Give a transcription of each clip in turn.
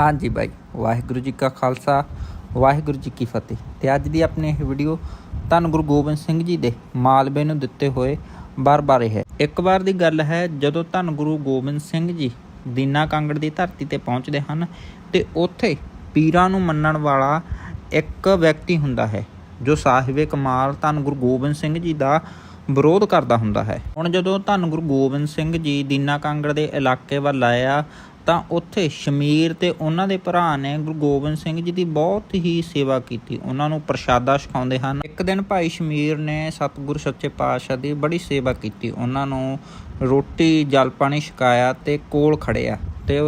ਹਾਂਜੀ ਬਾਈ, ਵਾਹਿਗੁਰੂ ਜੀ ਕਾ ਖਾਲਸਾ, ਵਾਹਿਗੁਰੂ ਜੀ ਕੀ ਫਤਿਹ। ਤੇ ਅੱਜ ਦੀ ਆਪਣੀ ਇਹ ਵੀਡੀਓ ਧੰਨ ਗੁਰੂ ਗੋਬਿੰਦ ਸਿੰਘ ਜੀ ਦੇ ਮਾਲਵੇ ਨੂੰ ਦਿੱਤੇ ਹੋਏ ਬਾਰ ਬਾਰੇ ਹੈ। ਇੱਕ ਵਾਰ ਦੀ ਗੱਲ ਹੈ, ਜਦੋਂ ਧੰਨ ਗੁਰੂ ਗੋਬਿੰਦ ਸਿੰਘ ਜੀ ਦੀਨਾ ਕਾਂਗੜ ਦੀ ਧਰਤੀ ਤੇ ਪਹੁੰਚਦੇ ਹਨ, ਤੇ ਉੱਥੇ ਪੀਰਾਂ ਨੂੰ ਮੰਨਣ ਵਾਲਾ ਇੱਕ ਵਿਅਕਤੀ ਹੁੰਦਾ ਹੈ, ਜੋ ਸਾਹਿਬੇ ਕਮਾਲ ਧੰਨ ਗੁਰੂ ਗੋਬਿੰਦ ਸਿੰਘ ਜੀ ਦਾ ਵਿਰੋਧ ਕਰਦਾ ਹੁੰਦਾ ਹੈ। ਹੁਣ ਜਦੋਂ ਧੰਨ ਗੁਰੂ ਗੋਬਿੰਦ ਸਿੰਘ ਜੀ ਦੀਨਾ ਕਾਂਗੜ ਦੇ ਇਲਾਕੇ ਵੱਲ ਆਇਆ ਤਾਂ ਉੱਥੇ ਸ਼ਮੀਰ ਤੇ ਉਹਨਾਂ ਦੇ ਭਰਾ ਨੇ ਗੁਰੂ ਗੋਬਿੰਦ ਸਿੰਘ ਜੀ ਦੀ ਬਹੁਤ ਹੀ ਸੇਵਾ ਕੀਤੀ। ਉਹਨਾਂ ਨੂੰ ਪ੍ਰਸ਼ਾਦਾ ਛਕਾਉਂਦੇ ਹਨ। ਇੱਕ ਦਿਨ ਭਾਈ ਸ਼ਮੀਰ ਨੇ ਸਤਿਗੁਰੂ ਸੱਚੇ ਪਾਤਸ਼ਾਹ ਦੀ ਬੜੀ ਸੇਵਾ ਕੀਤੀ। ਉਹਨਾਂ ਨੂੰ ਰੋਟੀ, ਜਲ ਪਾਣੀ ਛਕਾਇਆ ਤੇ ਕੋਲ ਖੜਿਆ ਤੇ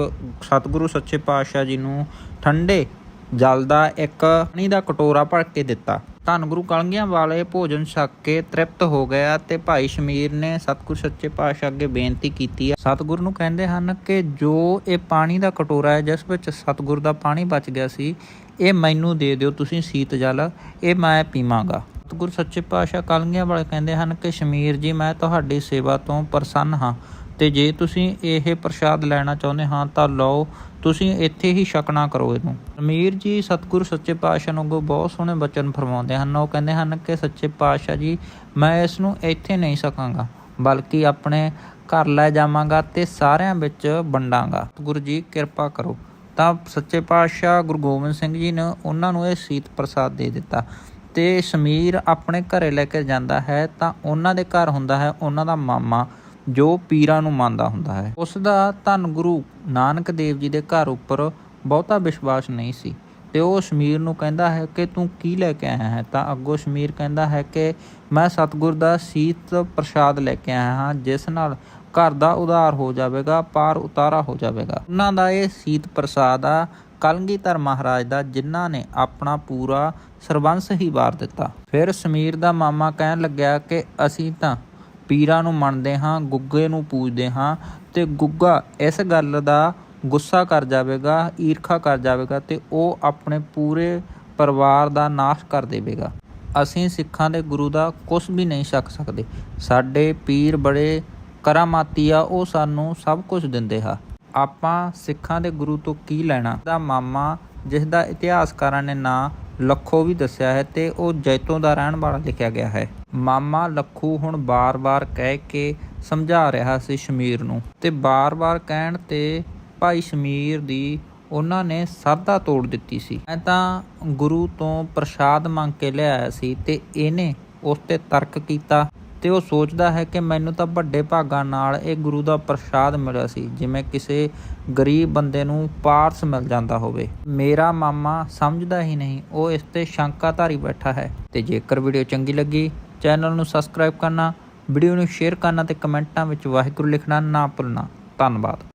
ਸਤਿਗੁਰੂ ਸੱਚੇ ਪਾਤਸ਼ਾਹ ਜੀ ਨੂੰ ਠੰਡੇ ਜਲ ਦਾ ਇੱਕ ਪਾਣੀ ਦਾ ਕਟੋਰਾ ਭਰ ਕੇ ਦਿੱਤਾ। ਧੰਨ ਗੁਰੂ ਕਲਗੀਆਂ ਵਾਲੇ ਭੋਜਨ ਛਕ ਕੇ ਤ੍ਰਿਪਤ ਹੋ ਗਿਆ ਤੇ ਭਾਈ ਸ਼ਮੀਰ ਨੇ ਸਤਿਗੁਰ ਸੱਚੇ ਪਾਤਸ਼ਾਹ ਅੱਗੇ ਬੇਨਤੀ ਕੀਤੀ ਹੈ ਸਤਿਗੁਰ ਨੂੰ ਕਹਿੰਦੇ ਹਨ ਕਿ ਜੋ ਇਹ ਪਾਣੀ ਦਾ ਕਟੋਰਾ ਹੈ, ਜਿਸ ਵਿੱਚ ਸਤਿਗੁਰ ਦਾ ਪਾਣੀ ਬਚ ਗਿਆ ਸੀ, ਇਹ ਮੈਨੂੰ ਦੇ ਦਿਓ, ਤੁਸੀਂ ਸੀਤ ਜਲ, ਇਹ ਮੈਂ ਪੀਵਾਂਗਾ। ਸਤਿਗੁਰ ਸੱਚੇ ਪਾਤਸ਼ਾਹ ਕਲਗੀਆਂ ਵਾਲੇ ਕਹਿੰਦੇ ਹਨ ਕਿ ਸ਼ਮੀਰ ਜੀ, ਮੈਂ ਤੁਹਾਡੀ ਸੇਵਾ ਤੋਂ ਪ੍ਰਸੰਨ ਹਾਂ। ਤੇ ਜੇ ਤੁਸੀਂ ਇਹ ਪ੍ਰਸ਼ਾਦ ਲੈਣਾ ਚਾਹੁੰਦੇ ਹਾਂ ਤਾਂ ਲਓ, ਤੁਸੀਂ ਇੱਥੇ ਹੀ ਛਕਣਾ ਕਰੋ ਇਹਨੂੰ। ਅਮੀਰ ਜੀ ਸਤਿਗੁਰੂ ਸੱਚੇ ਪਾਤਸ਼ਾਹ ਨੂੰ ਬਹੁਤ ਸੋਹਣੇ ਬਚਨ ਫਰਮਾਉਂਦੇ ਹਨ। ਉਹ ਕਹਿੰਦੇ ਹਨ ਕਿ ਸੱਚੇ ਪਾਤਸ਼ਾਹ ਜੀ, ਮੈਂ ਇਸ ਨੂੰ ਇੱਥੇ ਨਹੀਂ ਸਕਾਂਗਾ, ਬਲਕਿ ਆਪਣੇ ਘਰ ਲੈ ਜਾਵਾਂਗਾ ਤੇ ਸਾਰਿਆਂ ਵਿੱਚ ਵੰਡਾਂਗਾ। ਗੁਰੂ ਜੀ, ਕਿਰਪਾ ਕਰੋ। ਤਾਂ ਸੱਚੇ ਪਾਤਸ਼ਾਹ ਗੁਰੂ ਗੋਬਿੰਦ ਸਿੰਘ ਜੀ ਨੇ ਉਹਨਾਂ ਨੂੰ ਇਹ ਸੀਤ ਪ੍ਰਸਾਦ ਦੇ ਦਿੱਤਾ। ਤੇ ਸਮੀਰ ਆਪਣੇ ਘਰੇ ਲੈ ਕੇ ਜਾਂਦਾ ਹੈ ਤਾਂ ਉਹਨਾਂ ਦੇ ਘਰ ਹੁੰਦਾ ਹੈ ਉਹਨਾਂ ਦਾ ਮਾਮਾ। ਜੋ ਪੀਰਾਂ ਨੂੰ ਮੰਨਦਾ ਹੁੰਦਾ ਹੈ। ਉਸ ਦਾ ਧੰਨ ਗੁਰੂ ਨਾਨਕ ਦੇਵ ਜੀ ਦੇ ਘਰ ਉੱਪਰ ਬਹੁਤਾ ਵਿਸ਼ਵਾਸ ਨਹੀਂ ਸੀ। ਤੇ ਉਹ ਸ਼ਮੀਰ ਨੂੰ ਕਹਿੰਦਾ ਹੈ ਕਿ ਤੂੰ ਕੀ ਲੈ ਕੇ ਆਇਆ ਹੈ? ਤਾਂ ਅੱਗੋਂ ਸ਼ਮੀਰ ਕਹਿੰਦਾ ਹੈ ਕਿ ਮੈਂ ਸਤਿਗੁਰ ਦਾ ਸੀਤ ਪ੍ਰਸ਼ਾਦ ਲੈ ਕੇ ਆਇਆ ਹਾਂ, ਜਿਸ ਨਾਲ ਘਰ ਦਾ ਉਧਾਰ ਹੋ ਜਾਵੇਗਾ, ਪਾਰ ਉਤਾਰਾ ਹੋ ਜਾਵੇਗਾ। ਉਹਨਾਂ ਦਾ ਇਹ ਸੀਤ ਪ੍ਰਸਾਦ ਆ ਕਲਗੀਧਰ ਮਹਾਰਾਜ ਦਾ, ਜਿਨ੍ਹਾਂ ਨੇ ਆਪਣਾ ਪੂਰਾ ਸਰਬੰਸ ਹੀ ਵਾਰ ਦਿੱਤਾ। ਫਿਰ ਸਮੀਰ ਦਾ ਮਾਮਾ ਕਹਿਣ ਲੱਗਿਆ ਕਿ ਅਸੀਂ ਤਾਂ ਪੀਰਾਂ ਨੂੰ ਮੰਨਦੇ ਹਾਂ, ਗੁੱਗੇ ਨੂੰ ਪੂਜਦੇ ਹਾਂ ਤੇ ਗੁੱਗਾ ਇਸ ਗੱਲ ਦਾ ਗੁੱਸਾ ਕਰ ਜਾਵੇਗਾ, ਈਰਖਾ ਕਰ ਜਾਵੇਗਾ ਤੇ ਉਹ ਆਪਣੇ ਪੂਰੇ ਪਰਿਵਾਰ ਦਾ ਨਾਸ਼ ਕਰ ਦੇਵੇਗਾ। ਅਸੀਂ ਸਿੱਖਾਂ ਦੇ ਗੁਰੂ ਦਾ ਕੁਝ ਵੀ ਨਹੀਂ ਛਕ ਸਕਦੇ। ਸਾਡੇ ਪੀਰ ਬੜੇ ਕਰਾਮਾਤੀ ਆ, ਉਹ ਸਾਨੂੰ ਸਭ ਕੁਝ ਦਿੰਦੇ ਆ। ਆਪਾਂ ਸਿੱਖਾਂ ਦੇ ਗੁਰੂ ਤੋਂ ਕੀ ਲੈਣਾ? ਦਾ ਮਾਮਾ, ਜਿਸ ਦਾ ਇਤਿਹਾਸਕਾਰਾਂ ਨੇ ਨਾਂ ਲੱਖੋ ਵੀ ਦੱਸਿਆ ਹੈ ਤੇ ਉਹ ਜੈਤੋਂ ਦਾ ਰਹਿਣ ਵਾਲਾ ਲਿਖਿਆ ਗਿਆ ਹੈ। ਮਾਮਾ ਲੱਖੂ ਹੁਣ ਬਾਰ-ਬਾਰ ਕਹਿ ਕੇ ਸਮਝਾ ਰਿਹਾ ਸੀ ਸ਼ਮੀਰ ਨੂੰ ਤੇ ਬਾਰ-ਬਾਰ ਕਹਿਣ ਤੇ ਭਾਈ ਸ਼ਮੀਰ ਦੀ ਉਹਨਾਂ ਨੇ ਸਰਦਾ ਤੋੜ ਦਿੱਤੀ ਸੀ। ਮੈਂ ਤਾਂ ਗੁਰੂ ਤੋਂ ਪ੍ਰਸ਼ਾਦ ਮੰਗ ਕੇ ਲਿਆਇਆ ਸੀ ਤੇ ਇਹਨੇ ਉਸ ਤੇ ਤਰਕ ਕੀਤਾ। ਤੇ ਉਹ ਸੋਚਦਾ ਹੈ ਕਿ ਮੈਨੂੰ ਤਾਂ ਵੱਡੇ ਭਾਗਾਂ ਨਾਲ ਇਹ ਗੁਰੂ ਦਾ ਪ੍ਰਸ਼ਾਦ ਮਿਲਿਆ ਸੀ, ਜਿਵੇਂ ਕਿਸੇ ਗਰੀਬ ਬੰਦੇ ਨੂੰ ਪਾਰਸ ਮਿਲ ਜਾਂਦਾ ਹੋਵੇ। ਮੇਰਾ ਮਾਮਾ ਸਮਝਦਾ ਹੀ ਨਹੀਂ, ਉਹ ਇਸ ਤੇ ਸ਼ੰਕਾ ਧਾਰੀ ਬੈਠਾ ਹੈ। ਤੇ ਜੇਕਰ ਵੀਡੀਓ ਚੰਗੀ ਲੱਗੀ, ਚੈਨਲ ਨੂੰ ਸਬਸਕ੍ਰਾਈਬ ਕਰਨਾ, ਵੀਡੀਓ ਨੂੰ ਸ਼ੇਅਰ ਕਰਨਾ ਤੇ ਕਮੈਂਟਾਂ ਵਿੱਚ ਵਾਹਿਗੁਰੂ ਲਿਖਣਾ ਨਾ ਭੁੱਲਣਾ। ਧੰਨਵਾਦ।